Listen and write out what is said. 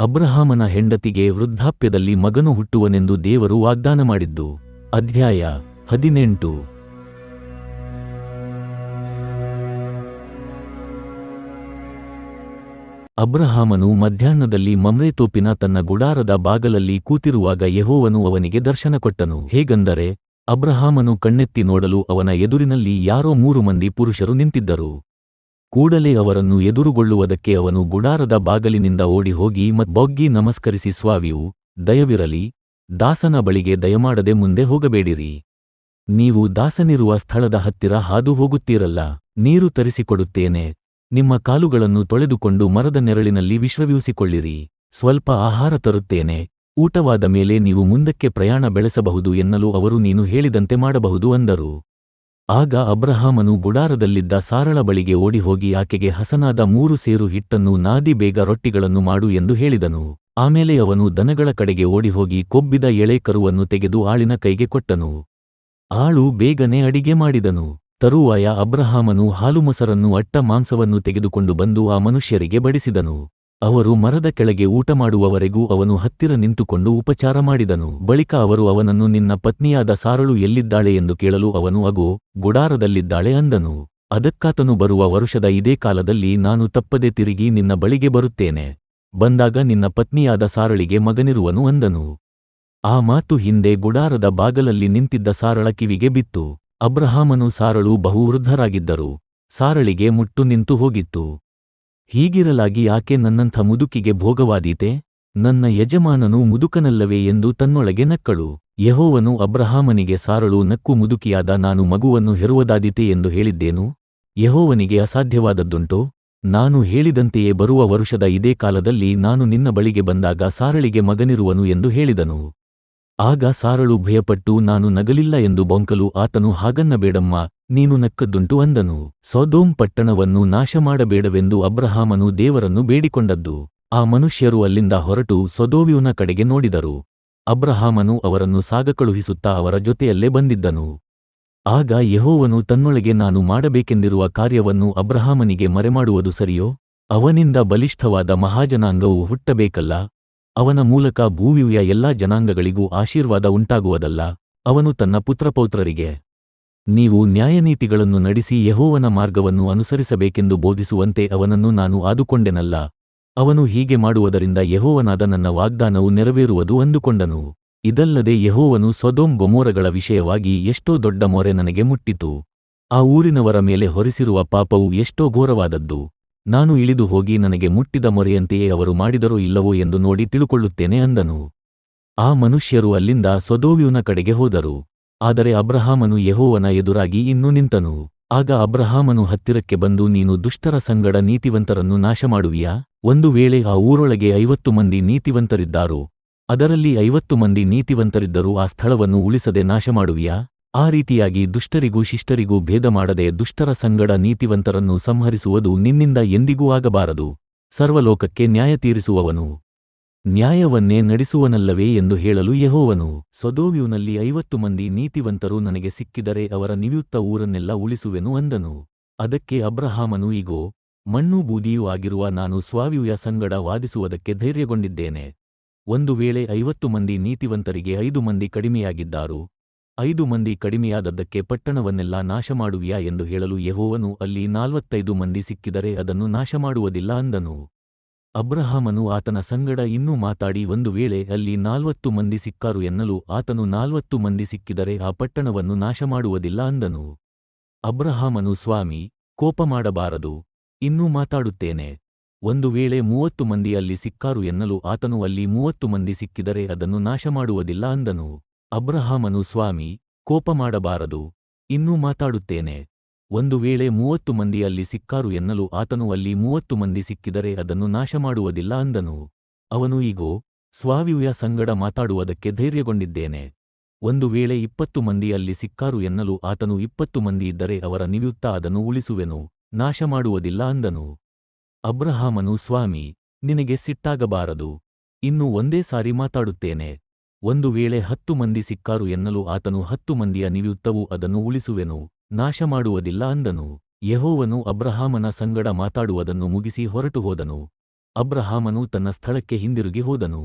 ಅಬ್ರಹಾಮನ ಹೆಂಡತಿಗೆ ವೃದ್ಧಾಪ್ಯದಲ್ಲಿ ಮಗನು ಹುಟ್ಟುವನೆಂದು ದೇವರು ವಾಗ್ದಾನ ಮಾಡಿದ್ದು. ಅಧ್ಯಾಯ ಹದಿನೆಂಟು. ಅಬ್ರಹಾಮನು ಮಧ್ಯಾಹ್ನದಲ್ಲಿ ಮಮ್ರೇತೋಪಿನ ತನ್ನ ಗುಡಾರದ ಬಾಗಲಲ್ಲಿ ಕೂತಿರುವಾಗ ಯೆಹೋವನು ಅವನಿಗೆ ದರ್ಶನ ಕೊಟ್ಟನು. ಹೇಗಂದರೆ, ಅಬ್ರಹಾಮನು ಕಣ್ಣೆತ್ತಿ ನೋಡಲು ಅವನ ಎದುರಿನಲ್ಲಿ ಯಾರೋ ಮೂರು ಮಂದಿ ಪುರುಷರು ನಿಂತಿದ್ದರು. ಕೂಡಲೇ ಅವರನ್ನು ಎದುರುಗೊಳ್ಳುವುದಕ್ಕೆ ಅವನು ಗುಡಾರದ ಬಾಗಲಿನಿಂದ ಓಡಿ ಹೋಗಿ ಮತ್ ಬೊಗ್ಗಿ ನಮಸ್ಕರಿಸಿ, ಸ್ವಾಮಿಯು, ದಯವಿರಲಿ, ದಾಸನ ಬಳಿಗೆ ದಯಮಾಡದೆ ಮುಂದೆ ಹೋಗಬೇಡಿರಿ. ನೀವು ದಾಸನಿರುವ ಸ್ಥಳದ ಹತ್ತಿರ ಹಾದು ಹೋಗುತ್ತೀರಲ್ಲ, ನೀರು ತರಿಸಿಕೊಡುತ್ತೇನೆ. ನಿಮ್ಮ ಕಾಲುಗಳನ್ನು ತೊಳೆದುಕೊಂಡು ಮರದ ನೆರಳಿನಲ್ಲಿ ವಿಶ್ರವಿಸಿಕೊಳ್ಳಿರಿ. ಸ್ವಲ್ಪ ಆಹಾರ ತರುತ್ತೇನೆ. ಊಟವಾದ ಮೇಲೆ ನೀವು ಮುಂದಕ್ಕೆ ಪ್ರಯಾಣ ಬೆಳೆಸಬಹುದು ಎನ್ನಲು ಅವರು ನೀನು ಹೇಳಿದಂತೆ ಮಾಡಬಹುದು, ಅಂದರು. ಆಗ ಅಬ್ರಹಾಮನು ಗುಡಾರದಲ್ಲಿದ್ದ ಸಾರಳ ಬಳಿಗೆ ಓಡಿಹೋಗಿ ಆಕೆಗೆ ಹಸನಾದ ಮೂರು ಸೇರು ಹಿಟ್ಟನ್ನು ನಾದಿ ಬೇಗ ರೊಟ್ಟಿಗಳನ್ನು ಮಾಡು ಎಂದು ಹೇಳಿದನು. ಆಮೇಲೆ ಅವನು ದನಗಳ ಕಡೆಗೆ ಓಡಿಹೋಗಿ ಕೊಬ್ಬಿದ ಎಳೆ ಕರುವನ್ನು ತೆಗೆದು ಆಳಿನ ಕೈಗೆ ಕೊಟ್ಟನು. ಆಳು ಬೇಗನೆ ಅಡಿಗೆ ಮಾಡಿದನು. ತರುವಾಯ ಅಬ್ರಹಾಮನು ಹಾಲುಮೊಸರನ್ನು ಅಟ್ಟ ಮಾಂಸವನ್ನು ತೆಗೆದುಕೊಂಡು ಬಂದು ಆ ಮನುಷ್ಯರಿಗೆ ಬಡಿಸಿದನು. ಅವರು ಮರದ ಕೆಳಗೆ ಊಟ ಮಾಡುವವರೆಗೂ ಅವನು ಹತ್ತಿರ ನಿಂತುಕೊಂಡು ಉಪಚಾರ ಮಾಡಿದನು. ಬಳಿಕ ಅವರು ಅವನನ್ನು, ನಿನ್ನ ಪತ್ನಿಯಾದ ಸಾರಳು ಎಲ್ಲಿದ್ದಾಳೆ ಎಂದು ಕೇಳಲು ಅವನು, ಅಗೋ, ಗುಡಾರದಲ್ಲಿದ್ದಾಳೆ ಅಂದನು. ಅದಕ್ಕಾತನು ಬರುವ ವರುಷದ ಇದೇ ಕಾಲದಲ್ಲಿ ನಾನು ತಪ್ಪದೆ ತಿರುಗಿ ನಿನ್ನ ಬಳಿಗೆ ಬರುತ್ತೇನೆ. ಬಂದಾಗ ನಿನ್ನ ಪತ್ನಿಯಾದ ಸಾರಳಿಗೆ ಮಗನಿರುವನು ಅಂದನು. ಆ ಮಾತು ಹಿಂದೆ ಗುಡಾರದ ಬಾಗಲಲ್ಲಿ ನಿಂತಿದ್ದ ಸಾರಳ ಕಿವಿಗೆ ಬಿತ್ತು. ಅಬ್ರಹಾಮನು ಸಾರಳು ಬಹುವೃದ್ಧರಾಗಿದ್ದರು. ಸಾರಳಿಗೆ ಮುಟ್ಟು ನಿಂತು ಹೋಗಿತ್ತು. ಹೀಗಿರಲಾಗಿ ಆಕೆ ನನ್ನಂಥ ಮುದುಕಿಗೆ ಭೋಗವಾದೀತೆ, ನನ್ನ ಯಜಮಾನನು ಮುದುಕನಲ್ಲವೇ ಎಂದು ತನ್ನೊಳಗೆ ನಕ್ಕಳು. ಯಹೋವನು ಅಬ್ರಹಾಮನಿಗೆ ಸಾರಳು, ನಕ್ಕು ಮುದುಕಿಯಾದ ನಾನು ಮಗುವನ್ನು ಹೆರುವುದಾದೀತೆ ಎಂದು ಹೇಳಿದ್ದೇನು? ಯಹೋವನಿಗೆ ಅಸಾಧ್ಯವಾದದ್ದುಂಟೋ? ನಾನು ಹೇಳಿದಂತೆಯೇ ಬರುವ ವರುಷದ ಇದೇ ಕಾಲದಲ್ಲಿ ನಾನು ನಿನ್ನ ಬಳಿಗೆ ಬಂದಾಗ ಸಾರಳಿಗೆ ಮಗನಿರುವನು ಎಂದು ಹೇಳಿದನು. ಆಗ ಸಾರಳು ಭಯಪಟ್ಟು, ನಾನು ನಗಲಿಲ್ಲ ಎಂದು ಬೊಂಕಲು, ಆತನು ಹಾಗನ್ನಬೇಡಮ್ಮ ನೀನು ನಕ್ಕದ್ದುಂಟು ಅಂದನು. ಸೊದೋಮ್ ಪಟ್ಟಣವನ್ನು ನಾಶಮಾಡಬೇಡವೆಂದು ಅಬ್ರಹಾಮನು ದೇವರನ್ನು ಬೇಡಿಕೊಂಡದ್ದು. ಆ ಮನುಷ್ಯರು ಅಲ್ಲಿಂದ ಹೊರಟು ಸೊದೋವಿಯುನ ಕಡೆಗೆ ನೋಡಿದರು. ಅಬ್ರಹಾಮನು ಅವರನ್ನು ಸಾಗಕಳುಹಿಸುತ್ತಾ ಅವರ ಜೊತೆಯಲ್ಲೇ ಬಂದಿದ್ದನು. ಆಗ ಯಹೋವನು ತನ್ನೊಳಗೆ, ನಾನು ಮಾಡಬೇಕೆಂದಿರುವ ಕಾರ್ಯವನ್ನು ಅಬ್ರಹಾಮನಿಗೆ ಮರೆಮಾಡುವುದು ಸರಿಯೋ? ಅವನಿಂದ ಬಲಿಷ್ಠವಾದ ಮಹಾಜನಾಂಗವು ಹುಟ್ಟಬೇಕಲ್ಲ? ಅವನ ಮೂಲಕ ಭೂವಿಯ ಎಲ್ಲಾ ಜನಾಂಗಗಳಿಗೂ ಆಶೀರ್ವಾದ ಉಂಟಾಗುವುದಲ್ಲ, ಅವನು ತನ್ನ ಪುತ್ರಪೌತ್ರರಿಗೆ, ನೀವು ನ್ಯಾಯನೀತಿಗಳನ್ನು ನಡೆಸಿ ಯಹೋವನ ಮಾರ್ಗವನ್ನು ಅನುಸರಿಸಬೇಕೆಂದು ಬೋಧಿಸುವಂತೆ ಅವನನ್ನು ನಾನು ಆದುಕೊಂಡೆನಲ್ಲ, ಅವನು ಹೀಗೆ ಮಾಡುವುದರಿಂದ ಯಹೋವನಾದ ನನ್ನ ವಾಗ್ದಾನವು ನೆರವೇರುವುದು ಅಂದುಕೊಂಡನು. ಇದಲ್ಲದೆ ಯಹೋವನು ಸೊದೋಮ್ ಬೊಮೋರಗಳ ವಿಷಯವಾಗಿ ಎಷ್ಟೋ ದೊಡ್ಡ ಮೊರೆ ನನಗೆ ಮುಟ್ಟಿತು, ಆ ಊರಿನವರ ಮೇಲೆ ಹೊರಿಸಿರುವ ಪಾಪವು ಎಷ್ಟೋ ಘೋರವಾದದ್ದು. ನಾನು ಇಳಿದು ಹೋಗಿ ನನಗೆ ಮುಟ್ಟಿದ ಮೊರೆಯಂತೆಯೇ ಅವರು ಮಾಡಿದರೋ ಇಲ್ಲವೋ ಎಂದು ನೋಡಿ ತಿಳುಕೊಳ್ಳುತ್ತೇನೆ ಅಂದನು. ಆ ಮನುಷ್ಯರು ಅಲ್ಲಿಂದ ಸೊದೋವಿಯುನ ಕಡೆಗೆ ಹೋದರು. ಆದರೆ ಅಬ್ರಹಾಮನು ಯಹೋವನ ಎದುರಾಗಿ ಇನ್ನೂ ನಿಂತನು. ಆಗ ಅಬ್ರಹಾಮನು ಹತ್ತಿರಕ್ಕೆ ಬಂದು, ನೀನು ದುಷ್ಟರ ಸಂಗಡ ನೀತಿವಂತರನ್ನು ನಾಶಮಾಡುವಿಯಾ? ಒಂದು ವೇಳೆ ಆ ಊರೊಳಗೆ ಐವತ್ತು ಮಂದಿ ನೀತಿವಂತರಿದ್ದಾರೋ? ಅದರಲ್ಲಿ ಐವತ್ತು ಮಂದಿ ನೀತಿವಂತರಿದ್ದರೂ ಆ ಸ್ಥಳವನ್ನು ಉಳಿಸದೆ ನಾಶಮಾಡುವಿಯಾ? ಆ ರೀತಿಯಾಗಿ ದುಷ್ಟರಿಗೂ ಶಿಷ್ಟರಿಗೂ ಭೇದ ಮಾಡದೆ ದುಷ್ಟರ ಸಂಗಡ ನೀತಿವಂತರನ್ನು ಸಂಹರಿಸುವುದು ನಿನ್ನಿಂದ ಎಂದಿಗೂ ಆಗಬಾರದು. ಸರ್ವಲೋಕಕ್ಕೆ ನ್ಯಾಯ ತೀರಿಸುವವನು. ನ್ಯಾಯವನ್ನೇ ನಡೆಸುವನಲ್ಲವೇ ಎಂದು ಹೇಳಲು ಯೆಹೋವನು. ಸೊದೋವ್ಯೂನಲ್ಲಿ ಐವತ್ತು ಮಂದಿ ನೀತಿವಂತರು ನನಗೆ ಸಿಕ್ಕಿದರೆ ಅವರ ನಿವ್ಯುಕ್ತ ಊರನ್ನೆಲ್ಲ ಉಳಿಸುವೆನು ಅಂದನು. ಅದಕ್ಕೆ ಅಬ್ರಹಾಮನು ಈಗೋ ಮಣ್ಣು ಬೂದಿಯೂ ಆಗಿರುವ ನಾನು ಸ್ವಾವ್ಯೂಯ ಸಂಗಡ ವಾದಿಸುವುದಕ್ಕೆ ಧೈರ್ಯಗೊಂಡಿದ್ದೇನೆ. ಒಂದು ವೇಳೆ ಐವತ್ತು ಮಂದಿ ನೀತಿವಂತರಿಗೆ ಐದು ಮಂದಿ ಕಡಿಮೆಯಾಗಿದ್ದಾರೋ ಐದು ಮಂದಿ ಕಡಿಮೆಯಾದದ್ದಕ್ಕೆ ಪಟ್ಟಣವನ್ನೆಲ್ಲ ನಾಶಮಾಡುವಿಯಾ ಎಂದು ಹೇಳಲು ಯಹೋವನು ಅಲ್ಲಿ ನಾಲ್ವತ್ತೈದು ಮಂದಿ ಸಿಕ್ಕಿದರೆ ಅದನ್ನು ನಾಶಮಾಡುವುದಿಲ್ಲ ಅಂದನು. ಅಬ್ರಹಾಮನು ಆತನ ಸಂಗಡ ಇನ್ನೂ ಮಾತಾಡಿ ಒಂದು ವೇಳೆ ಅಲ್ಲಿ ನಾಲ್ವತ್ತು ಮಂದಿ ಸಿಕ್ಕಾರು ಎನ್ನಲು ಆತನು ನಾಲ್ವತ್ತು ಮಂದಿ ಸಿಕ್ಕಿದರೆ ಆ ಪಟ್ಟಣವನ್ನು ನಾಶಮಾಡುವುದಿಲ್ಲ ಅಂದನು. ಅಬ್ರಹಾಮನು, ಸ್ವಾಮಿ, ಕೋಪ ಮಾಡಬಾರದು, ಇನ್ನೂ ಮಾತಾಡುತ್ತೇನೆ. ಒಂದು ವೇಳೆ ಮೂವತ್ತು ಮಂದಿ ಅಲ್ಲಿ ಸಿಕ್ಕಾರು ಎನ್ನಲು ಆತನು ಅಲ್ಲಿ ಮೂವತ್ತು ಮಂದಿ ಸಿಕ್ಕಿದರೆ ಅದನ್ನು ನಾಶಮಾಡುವುದಿಲ್ಲ ಅಂದನು. ಅಬ್ರಹಾಮನು, ಸ್ವಾಮಿ, ಕೋಪ ಮಾಡಬಾರದು. ಇನ್ನೂ ಮಾತಾಡುತ್ತೇನೆ. ಒಂದು ವೇಳೆ ಮೂವತ್ತು ಮಂದಿ ಅಲ್ಲಿ ಸಿಕ್ಕಾರು ಎನ್ನಲು ಆತನು ಅಲ್ಲಿ ಮೂವತ್ತು ಮಂದಿ ಸಿಕ್ಕಿದರೆ ಅದನ್ನು ನಾಶಮಾಡುವುದಿಲ್ಲ ಅಂದನು. ಅವನು ಈಗೋ ಸ್ವಾವಿಯ ಸಂಗಡ ಮಾತಾಡುವುದಕ್ಕೆ ಧೈರ್ಯಗೊಂಡಿದ್ದೇನೆ. ಒಂದು ವೇಳೆ ಇಪ್ಪತ್ತು ಮಂದಿ ಅಲ್ಲಿ ಸಿಕ್ಕಾರು ಎನ್ನಲು ಆತನು ಇಪ್ಪತ್ತು ಮಂದಿ ಇದ್ದರೆ ಅವರ ನಿವೃತ್ತ ಅದನ್ನು ಉಳಿಸುವೆನು ನಾಶ ಮಾಡುವುದಿಲ್ಲ ಅಂದನು. ಅಬ್ರಹಾಮನು, ಸ್ವಾಮಿ, ನಿನಗೆ ಸಿಟ್ಟಾಗಬಾರದು. ಇನ್ನು ಒಂದೇ ಸಾರಿ ಮಾತಾಡುತ್ತೇನೆ. ಒಂದು ವೇಳೆ ಹತ್ತು ಮಂದಿ ಸಿಕ್ಕಾರು ಎನ್ನಲು ಆತನು ಹತ್ತು ಮಂದಿಯ ನಿವ್ಯುಕ್ತವು ಅದನ್ನು ಉಳಿಸುವೆನು ನಾಶ ಮಾಡುವುದಿಲ್ಲ ಅಂದನು. ಯೆಹೋವನು ಅಬ್ರಹಾಮನ ಸಂಗಡ ಮಾತಾಡುವುದನ್ನು ಮುಗಿಸಿ ಹೊರಟು ಹೋದನು ಅಬ್ರಹಾಮನು ತನ್ನ ಸ್ಥಳಕ್ಕೆ ಹಿಂದಿರುಗಿ ಹೋದನು.